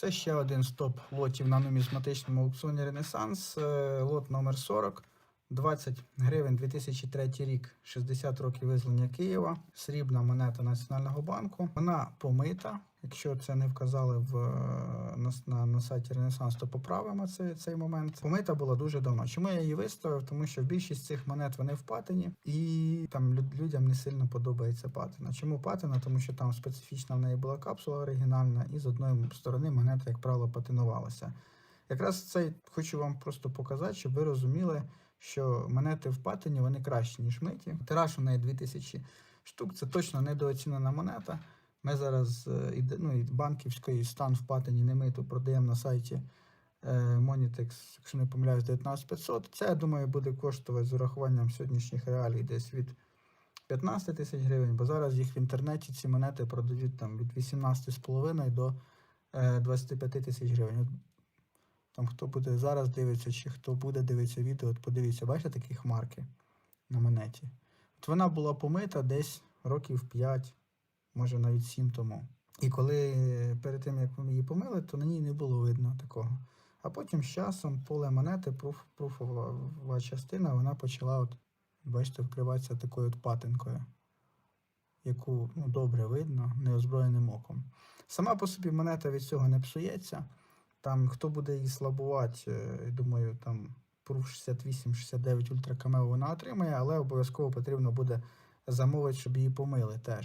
Це ще один стоп лотів на нумізматичному аукціоні Ренесанс. Е, Лот номер 40. 20 гривень 2003 рік, 60 років визволення Києва, срібна монета Національного банку. Вона помита. Якщо це не вказали в, е, на, на, на сайті Ренесанс, то поправимо цей, цей момент. Помита була дуже давно. Чому я її виставив? Тому що більшість цих монет вони в патині, і там люд- людям не сильно подобається патина. Чому патина? Тому що там специфічна в неї була капсула оригінальна, і з одної сторони монета, як правило, патинувалася. Якраз це хочу вам просто показати, щоб ви розуміли, що монети в патині вони кращі, ніж миті. Тираж у неї 2000 штук. Це точно недооцінена монета. Ми зараз е, ну, банківський стан в патині не миту продаємо на сайті е, Monitex, якщо не помиляюсь, 19500. Це, я думаю, буде коштувати з урахуванням сьогоднішніх реалій десь від 15 тисяч гривень, бо зараз їх в інтернеті ці монети продають там від 18,5 до е, 25 тисяч гривень. Там хто буде зараз дивиться, чи хто буде дивитися відео, от подивіться, бачите такі хмарки на монеті. От вона була помита десь років 5, може навіть 7 тому. І коли е, перед тим, як ми її помили, то на ній не було видно такого. А потім з часом поле монети, пруф, пруфова частина, вона почала, от, бачите, вкриватися такою от патинкою, яку ну, добре видно неозброєним оком. Сама по собі монета від цього не псується. Там хто буде її слабувати, е, думаю, там пру 68-69 ультракамео вона отримає, але обов'язково потрібно буде замовити, щоб її помили теж.